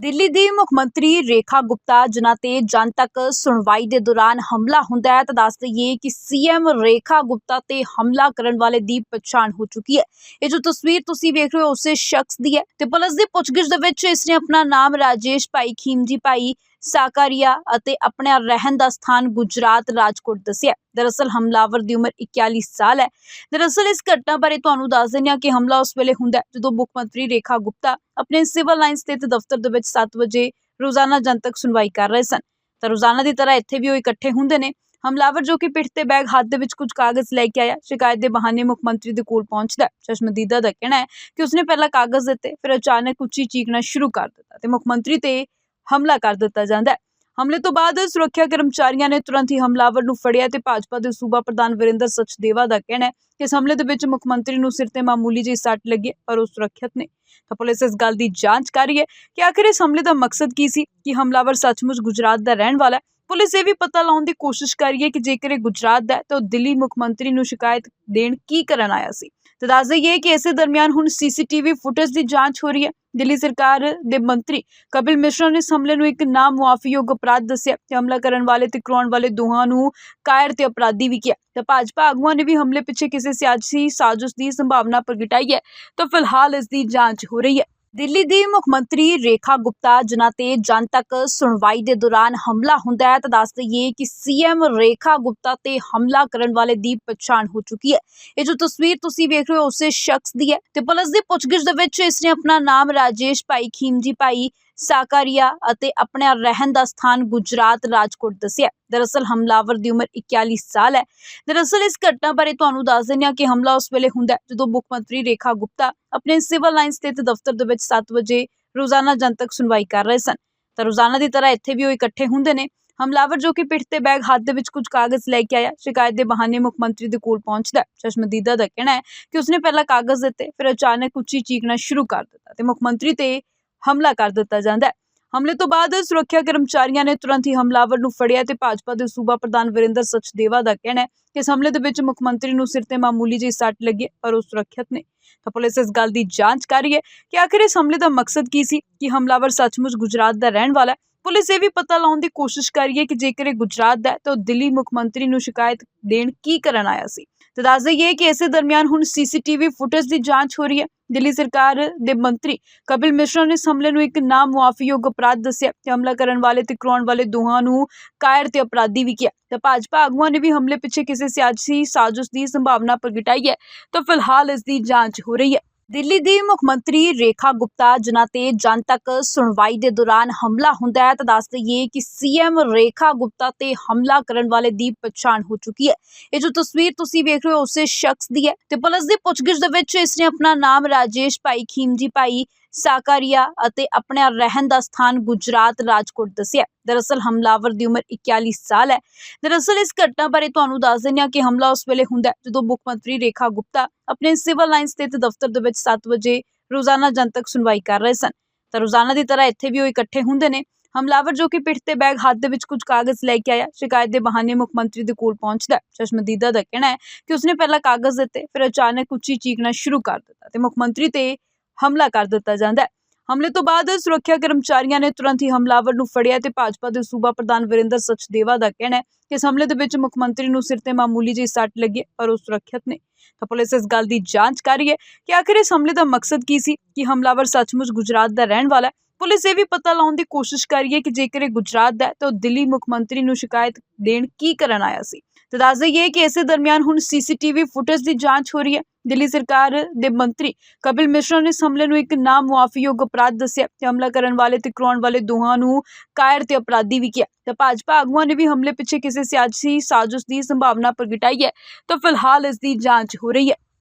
ਦਿੱਲੀ ਦੀ ਮੁੱਖ ਮੰਤਰੀ ਰੇਖਾ ਗੁਪਤਾ ਜਿਨ੍ਹਾਂ ਤੇ ਜਨਤਕ ਸੁਣਵਾਈ ਦੇ ਦੌਰਾਨ ਹਮਲਾ ਹੁੰਦਾ ਹੈ, ਤਾਂ ਦੱਸ ਦਈਏ ਕਿ ਸੀਐਮ ਰੇਖਾ ਗੁਪਤਾ ਤੇ ਹਮਲਾ ਕਰਨ ਵਾਲੇ ਦੀ ਪਛਾਣ ਹੋ ਚੁੱਕੀ ਹੈ। ਇਹ ਜੋ ਤਸਵੀਰ ਤੁਸੀਂ ਵੇਖ ਰਹੇ ਹੋ, ਉਸੇ ਸ਼ਖਸ ਦੀ ਹੈ। ਤੇ ਪੁਲਿਸ ਦੀ ਪੁੱਛਗਿੱਛ ਦੇ ਵਿੱਚ ਇਸ ਨੇ ਆਪਣਾ ਨਾਮ ਰਾਜੇਸ਼ ਭਾਈ ਖੀਮਜੀ ਭਾਈ ਸਾਕਾਰੀਆ ਅਤੇ ਆਪਣਾ ਰਹਿਣ ਦਾ ਸਥਾਨ ਗੁਜਰਾਤ ਰਾਜਕੋਟ ਦੱਸਿਆ ਦਰਅਸਲ ਹਮਲਾਵਰ ਦੀ ਉਮਰ 41 ਸਾਲ ਹੈ। ਦਰਅਸਲ ਇਸ ਘਟਨਾ ਬਾਰੇ ਤੁਹਾਨੂੰ ਦੱਸ ਦਿੰਦੇ ਹਾਂ ਕਿ ਹਮਲਾ ਉਸ ਵੇਲੇ ਹੁੰਦਾ ਹੈ, ਜਦੋਂ ਮੁੱਖ ਮੰਤਰੀ ਰੇਖਾ ਗੁਪਤਾ ਆਪਣੇ ਸਿਵਲ ਲਾਈਨ ਸਥਿਤ ਦਫ਼ਤਰ ਦੇ ਵਿੱਚ 7 ਵਜੇ ਰੋਜ਼ਾਨਾ ਜਨਤਕ ਸੁਣਵਾਈ ਕਰ ਰਹੇ ਸਨ। ਤਾਂ ਰੋਜ਼ਾਨਾ ਦੀ ਤਰ੍ਹਾਂ ਇੱਥੇ ਵੀ ਉਹ ਇਕੱਠੇ ਹੁੰਦੇ ਨੇ। ਹਮਲਾਵਰ ਜੋ ਕਿ ਪਿੱਠ ਤੇ ਬੈਗ ਹੱਥ ਦੇ ਵਿੱਚ ਕੁਝ ਕਾਗਜ਼ ਲੈ ਕੇ ਆਇਆ, ਸ਼ਿਕਾਇਤ ਦੇ ਬਹਾਨੇ ਮੁੱਖ ਮੰਤਰੀ ਦੇ ਕੋਲ ਪਹੁੰਚਦਾ ਹੈ। ਚਸ਼ਮਦੀਦਾ ਦਾ ਕਹਿਣਾ ਹੈ ਕਿ ਉਸਨੇ ਪਹਿਲਾਂ ਕਾਗਜ਼ ਦਿੱਤੇ, ਫਿਰ ਅਚਾਨਕ ਉੱਚੀ ਚੀਕਣਾ ਸ਼ੁਰੂ ਕਰ ਦਿੱਤਾ ਤੇ ਮੁੱਖ ਮੰਤਰੀ ਤੇ ਹਮਲਾ ਕਰ ਦਿੱਤਾ ਜਾਂਦਾ ਹੈ। ਹਮਲੇ ਤੋਂ ਬਾਅਦ ਸੁਰੱਖਿਆ ਕਰਮਚਾਰੀਆਂ ਨੇ ਤੁਰੰਤ ਹੀ ਹਮਲਾਵਰ ਨੂੰ ਫੜਿਆ ਤੇ ਭਾਜਪਾ ਦੇ ਸੂਬਾ ਪ੍ਰਧਾਨ ਵਿਰਿੰਦਰ ਸਚਦੇਵਾ ਦਾ ਕਹਿਣਾ ਹੈ ਕਿ ਇਸ ਹਮਲੇ ਦੇ ਵਿੱਚ ਮੁੱਖ ਮੰਤਰੀ ਨੂੰ ਸਿਰ ਤੇ ਮਾਮੂਲੀ ਜਿਹੀ ਸੱਟ ਲੱਗੀ ਪਰ ਉਹ ਸੁਰੱਖਿਅਤ ਨੇ। ਤਾਂ ਪੁਲਿਸ ਇਸ ਗੱਲ ਦੀ ਜਾਂਚ ਕਰ ਰਹੀ ਹੈ ਕਿ ਆਖਿਰ ਇਸ ਹਮਲੇ ਦਾ ਮਕਸਦ ਕੀ ਸੀ, ਕਿ ਹਮਲਾਵਰ ਸੱਚਮੁੱਚ ਗੁਜਰਾਤ ਦਾ ਰਹਿਣ ਵਾਲਾ ਹੈ। ਪੁਲਿਸ ਇਹ ਵੀ ਪਤਾ ਲਾਉਣ ਦੀ ਕੋਸ਼ਿਸ਼ ਕਰ ਰਹੀ ਹੈ ਕਿ ਜੇਕਰ ਇਹ ਗੁਜਰਾਤ ਦਾ ਹੈ, ਤਾਂ ਉਹ ਦਿੱਲੀ ਮੁੱਖ ਮੰਤਰੀ ਨੂੰ ਸ਼ਿਕਾਇਤ ਦੇਣ ਕੀ ਕਰਨ ਆਇਆ ਸੀ। ਤਾਂ ਦੱਸ ਦਈਏ ਕਿ ਇਸੇ ਦਰਮਿਆਨ ਹੁਣ ਸੀਸੀਟੀਵੀ ਫੁਟੇਜ ਦੀ ਜਾਂਚ ਹੋ ਰਹੀ ਹੈ। ਦਿੱਲੀ ਸਰਕਾਰ ਦੇ ਮੰਤਰੀ ਕਪਿਲ ਮਿਸ਼ਰਾ ਨੇ ਇਸ ਹਮਲੇ ਨੂੰ ਇੱਕ ਨਾ ਮੁਆਫੀਯੋਗ ਅਪਰਾਧ ਦੱਸਿਆ ਤੇ ਹਮਲਾ ਕਰਨ ਵਾਲੇ ਤੇ ਕਰਾਉਣ ਵਾਲੇ ਦੋਹਾਂ ਨੂੰ ਕਾਇਰ ਤੇ ਅਪਰਾਧੀ ਵੀ ਕਿਹਾ। ਤੇ ਭਾਜਪਾ ਆਗੂਆਂ ਨੇ ਵੀ ਹਮਲੇ ਪਿੱਛੇ ਕਿਸੇ ਸਿਆਸੀ ਸਾਜ਼ਿਸ਼ ਦੀ ਸੰਭਾਵਨਾ ਪ੍ਰਗਟਾਈ ਹੈ। ਤਾਂ ਫਿਲਹਾਲ ਇਸ ਦੀ ਜਾਂਚ ਹੋ ਰਹੀ ਹੈ। ਦਿੱਲੀ ਦੀ ਮੁੱਖ ਮੰਤਰੀ ਰੇਖਾ ਗੁਪਤਾ ਜਿਨ੍ਹਾਂ ਤੇ ਜਨਤਕ ਸੁਣਵਾਈ ਦੇ ਦੌਰਾਨ ਹਮਲਾ ਹੁੰਦਾ ਹੈ, ਤਾਂ ਦੱਸ ਦਈਏ ਕਿ ਸੀਐਮ ਰੇਖਾ ਗੁਪਤਾ ਤੇ ਹਮਲਾ ਕਰਨ ਵਾਲੇ ਦੀ ਪਛਾਣ ਹੋ ਚੁੱਕੀ ਹੈ। ਇਹ ਜੋ ਤਸਵੀਰ ਤੁਸੀਂ ਵੇਖ ਰਹੇ ਹੋ, ਉਸੇ ਸ਼ਖਸ ਦੀ ਹੈ ਤੇ ਪੁਲਿਸ ਦੀ ਪੁੱਛਗਿੱਛ ਦੇ ਵਿੱਚ ਇਸ ਨੇ ਆਪਣਾ ਨਾਮ ਰਾਜੇਸ਼ ਭਾਈ ਖੀਮਜੀ ਭਾਈ ਸਾਕਾਰੀਆ ਅਤੇ ਆਪਣਾ ਰਹਿਣ ਦਾ ਸਥਾਨ ਗੁਜਰਾਤ ਰਾਜਕੋਟ ਦੱਸਿਆ ਦਰਅਸਲ ਹਮਲਾਵਰ ਦੀ ਉਮਰ 41 ਸਾਲ ਹੈ। ਦਰਅਸਲ ਇਸ ਘਟਨਾ ਬਾਰੇ ਤੁਹਾਨੂੰ ਦੱਸ ਦਿੰਦੇ ਹਾਂ ਕਿ ਹਮਲਾ ਉਸ ਵੇਲੇ ਹੁੰਦਾ ਜਦੋਂ ਮੁੱਖ ਮੰਤਰੀ ਰੇਖਾ ਗੁਪਤਾ ਆਪਣੇ ਸਿਵਲ ਲਾਈਨ ਸਥਿਤ ਦਫ਼ਤਰ ਦੇ ਵਿੱਚ 7 ਵਜੇ ਰੋਜ਼ਾਨਾ ਜਨਤਕ ਸੁਣਵਾਈ ਕਰ ਰਹੇ ਸਨ। ਤਾਂ ਰੋਜ਼ਾਨਾ ਦੀ ਤਰ੍ਹਾਂ ਇੱਥੇ ਵੀ ਉਹ ਇਕੱਠੇ ਹੁੰਦੇ ਨੇ। ਹਮਲਾਵਰ ਜੋ ਕਿ ਪਿੱਠ ਤੇ ਬੈਗ ਹੱਥ ਦੇ ਵਿੱਚ ਕੁਝ ਕਾਗਜ਼ ਲੈ ਕੇ ਆਇਆ, ਸ਼ਿਕਾਇਤ ਦੇ ਬਹਾਨੇ ਮੁੱਖ ਮੰਤਰੀ ਦੇ ਕੋਲ ਪਹੁੰਚਦਾ ਹੈ। ਚਸ਼ਮਦੀਦਾ ਦਾ ਕਹਿਣਾ ਹੈ ਕਿ ਉਸਨੇ ਪਹਿਲਾਂ ਕਾਗਜ਼ ਦਿੱਤੇ, ਫਿਰ ਅਚਾਨਕ ਉੱਚੀ ਚੀਕਣਾ ਸ਼ੁਰੂ ਕਰ ਦਿੱਤਾ ਤੇ ਮੁੱਖ ਮੰਤਰੀ ਤੇ ਹਮਲਾ ਕਰ ਦਿੱਤਾ ਜਾਂਦਾ ਹੈ। ਹਮਲੇ ਤੋਂ ਬਾਅਦ ਸੁਰੱਖਿਆ ਕਰਮਚਾਰੀਆਂ ਨੇ ਤੁਰੰਤ ਹੀ ਹਮਲਾਵਰ ਨੂੰ ਫੜਿਆ ਤੇ ਭਾਜਪਾ ਦੇ ਸੂਬਾ ਪ੍ਰਧਾਨ ਵਿਰਿੰਦਰ ਸਚਦੇਵਾ ਦਾ ਕਹਿਣਾ ਹੈ ਕਿ ਇਸ ਹਮਲੇ ਦੇ ਵਿੱਚ ਮੁੱਖ ਮੰਤਰੀ ਨੂੰ ਸਿਰ ਤੇ ਮਾਮੂਲੀ ਜਿਹੀ ਸੱਟ ਲੱਗੀ ਪਰ ਉਹ ਸੁਰੱਖਿਅਤ ਨੇ। ਤਾਂ ਪੁਲਿਸ ਇਸ ਗੱਲ ਦੀ ਜਾਂਚ ਕਰ ਰਹੀ ਹੈ ਕਿ ਆਖਿਰ ਇਸ ਹਮਲੇ ਦਾ ਮਕਸਦ ਕੀ ਸੀ? ਕਿ ਹਮਲਾਵਰ ਸੱਚਮੁੱਚ ਗੁਜਰਾਤ ਦਾ ਰਹਿਣ ਵਾਲਾ ਹੈ? ਪੁਲਿਸ ਇਹ ਵੀ ਪਤਾ ਲਾਉਣ ਦੀ ਕੋਸ਼ਿਸ਼ ਕਰ ਰਹੀ ਹੈ ਕਿ ਜੇਕਰ ਇਹ ਗੁਜਰਾਤ ਦਾ ਹੈ, ਤਾਂ ਉਹ ਦਿੱਲੀ ਮੁੱਖ ਮੰਤਰੀ ਨੂੰ ਸ਼ਿਕਾਇਤ ਦੇਣ ਕੀ ਕਰਨ ਆਇਆ ਸੀ? ਤਾਂ ਦੱਸ ਦਈਏ ਕਿ ਇਸੇ ਦਰਮਿਆਨ ਹੁਣ ਸੀਸੀਟੀਵੀ ਫੁਟੇਜ ਦੀ ਜਾਂਚ ਹੋ ਰਹੀ ਹੈ। ਦਿੱਲੀ ਸਰਕਾਰ ਦੇ ਮੰਤਰੀ ਕਪਿਲ ਮਿਸ਼ਰਾ ਨੇ ਇਸ ਹਮਲੇ ਨੂੰ ਇੱਕ ਨਾ ਮੁਆਫੀਯੋਗ ਅਪਰਾਧ ਦੱਸਿਆ ਤੇ ਹਮਲਾ ਕਰਨ ਵਾਲੇ ਤੇ ਕਰਾਉਣ ਵਾਲੇ ਦੋਹਾਂ ਨੂੰ ਕਾਇਰ ਤੇ ਅਪਰਾਧੀ ਵੀ ਕਿਹਾ। ਤਾਂ ਭਾਜਪਾ ਆਗੂਆਂ ਨੇ ਵੀ ਹਮਲੇ ਪਿੱਛੇ ਕਿਸੇ ਸਿਆਸੀ ਸਾਜ਼ਿਸ਼ ਦੀ ਸੰਭਾਵਨਾ ਪ੍ਰਗਟਾਈ ਹੈ। ਤਾਂ ਫਿਲਹਾਲ ਇਸ ਦੀ ਜਾਂਚ ਹੋ ਰਹੀ ਹੈ। ਦਿੱਲੀ ਦੀ ਮੁੱਖ ਮੰਤਰੀ ਰੇਖਾ ਗੁਪਤਾ ਜਿਨ੍ਹਾਂ ਤੇ ਜਨਤਕ ਸੁਣਵਾਈ ਦੇ ਦੌਰਾਨ ਹਮਲਾ ਹੁੰਦਾ ਹੈ ਤਾਂ ਦੱਸ ਦਈਏ ਕਿ ਸੀਐਮ ਰੇਖਾ ਗੁਪਤਾ ਤੇ ਹਮਲਾ ਕਰਨ ਵਾਲੇ ਦੀ ਪਛਾਣ ਹੋ ਚੁੱਕੀ ਹੈ। ਇਹ ਜੋ ਤਸਵੀਰ ਤੁਸੀਂ ਵੇਖ ਰਹੇ ਹੋ, ਉਸੇ ਸ਼ਖਸ ਦੀ ਹੈ ਤੇ ਪੁਲਿਸ ਦੀ ਪੁੱਛਗਿੱਛ ਦੇ ਵਿੱਚ ਇਸ ਨੇ ਆਪਣਾ ਨਾਮ ਰਾਜੇਸ਼ ਭਾਈ ਖੀਮਜੀ ਭਾਈ ਸਾਕਾਰੀਆ ਅਤੇ ਆਪਣਾ ਰਹਿਣ ਦਾ ਸਥਾਨ ਗੁਜਰਾਤ ਰਾਜਕੋਟ ਦੱਸਿਆ ਦਰਅਸਲ ਹਮਲਾਵਰ ਦੀ ਉਮਰ 41 ਸਾਲ ਹੈ। ਦਰਅਸਲ ਇਸ ਘਟਨਾ ਬਾਰੇ ਤੁਹਾਨੂੰ ਦੱਸ ਦਿੰਦੇ ਹਾਂ ਕਿ ਹਮਲਾ ਉਸ ਵੇਲੇ ਹੁੰਦਾ ਜਦੋਂ ਮੁੱਖ ਮੰਤਰੀ ਰੇਖਾ ਗੁਪਤਾ ਆਪਣੇ ਸਿਵਲ ਲਾਈਨ ਸਥਿਤ ਦਫ਼ਤਰ ਦੇ ਵਿੱਚ 7 ਵਜੇ ਰੋਜ਼ਾਨਾ ਜਨਤਕ ਸੁਣਵਾਈ ਕਰ ਰਹੇ ਸਨ। ਤਾਂ ਰੋਜ਼ਾਨਾ ਦੀ ਤਰ੍ਹਾਂ ਇੱਥੇ ਵੀ ਉਹ ਇਕੱਠੇ ਹੁੰਦੇ ਨੇ। ਹਮਲਾਵਰ ਜੋ ਕਿ ਪਿੱਠ ਤੇ ਬੈਗ ਹੱਥ ਦੇ ਵਿੱਚ ਕੁਝ ਕਾਗਜ਼ ਲੈ ਕੇ ਆਇਆ, ਸ਼ਿਕਾਇਤ ਦੇ ਬਹਾਨੇ ਮੁੱਖ ਮੰਤਰੀ ਦੇ ਕੋਲ ਪਹੁੰਚਦਾ ਚਸ਼ਮਦੀਦਾ ਦਾ ਕਹਿਣਾ ਹੈ ਕਿ ਉਸਨੇ ਪਹਿਲਾਂ ਕਾਗਜ਼ ਦਿੱਤੇ, ਫਿਰ ਅਚਾਨਕ ਉੱਚੀ ਚੀਕਣਾ ਸ਼ੁਰੂ ਕਰ ਦਿੱਤਾ ਤੇ ਮੁੱਖ ਮੰਤਰੀ ਤੇ ਹਮਲਾ ਕਰ ਦਿੱਤਾ ਜਾਂਦਾ ਹੈ। ਹਮਲੇ ਤੋਂ ਬਾਅਦ ਸੁਰੱਖਿਆ ਕਰਮਚਾਰੀਆਂ ਨੇ ਤੁਰੰਤ ਹੀ ਹਮਲਾਵਰ ਨੂੰ ਫੜਿਆ ਤੇ ਭਾਜਪਾ ਦੇ ਸੂਬਾ ਪ੍ਰਧਾਨ ਵਿਰਿੰਦਰ ਸਚਦੇਵਾ ਦਾ ਕਹਿਣਾ ਹੈ ਕਿ ਇਸ ਹਮਲੇ ਦੇ ਵਿੱਚ ਮੁੱਖ ਮੰਤਰੀ ਨੂੰ ਸਿਰ ਤੇ ਮਾਮੂਲੀ ਜਿਹੀ ਸੱਟ ਲੱਗੀ ਪਰ ਉਹ ਸੁਰੱਖਿਅਤ ਨੇ। ਤਾਂ ਪੁਲਿਸ ਇਸ ਗੱਲ ਦੀ ਜਾਂਚ ਕਰ ਰਹੀ ਹੈ ਕਿ ਆਖਿਰ ਇਸ ਹਮਲੇ ਦਾ ਮਕਸਦ ਕੀ ਸੀ, ਕਿ ਹਮਲਾਵਰ ਸੱਚਮੁੱਚ ਗੁਜਰਾਤ ਦਾ ਰਹਿਣ ਵਾਲਾ ਹੈ। ਪੁਲਿਸ ਇਹ ਵੀ ਪਤਾ ਲਾਉਣ ਦੀ ਕੋਸ਼ਿਸ਼ ਕਰ ਰਹੀ ਹੈ ਕਿ ਜੇਕਰ ਇਹ ਗੁਜਰਾਤ ਦਾ ਹੈ, ਤਾਂ ਉਹ ਦਿੱਲੀ ਮੁੱਖ ਮੰਤਰੀ ਨੂੰ ਸ਼ਿਕਾਇਤ ਦੇਣ ਕੀ ਕਰਨ ਆਇਆ ਸੀ। ਤਾਂ ਦੱਸ ਦਈਏ ਕਿ ਇਸੇ ਦਰਮਿਆਨ ਹੁਣ ਸੀਸੀਟੀਵੀ ਫੁਟੇਜ ਦੀ ਜਾਂਚ ਹੋ ਰਹੀ ਹੈ। ਦਿੱਲੀ ਸਰਕਾਰ ਦੇ ਮੰਤਰੀ ਕਪਿਲ ਮਿਸ਼ਰਾ ਨੇ ਇਸ ਹਮਲੇ ਨੂੰ ਇੱਕ ਨਾ ਮੁਆਫੀਯੋਗ ਅਪਰਾਧ ਦੱਸਿਆ ਤੇ ਹਮਲਾ ਕਰਨ ਵਾਲੇ ਤੇ ਕਰਾਉਣ ਵਾਲੇ ਦੋਹਾਂ ਨੂੰ ਕਾਇਰ ਤੇ ਅਪਰਾਧੀ ਵੀ ਕਿਹਾ। ਤਾਂ ਭਾਜਪਾ ਆਗੂਆਂ ਨੇ ਵੀ ਹਮਲੇ ਪਿੱਛੇ ਕਿਸੇ ਸਿਆਸੀ ਸਾਜ਼ਿਸ਼ ਦੀ ਸੰਭਾਵਨਾ ਪ੍ਰਗਟਾਈ ਹੈ। ਤਾਂ ਫਿਲਹਾਲ ਇਸ ਦੀ ਜਾਂਚ ਹੋ ਰਹੀ ਹੈ।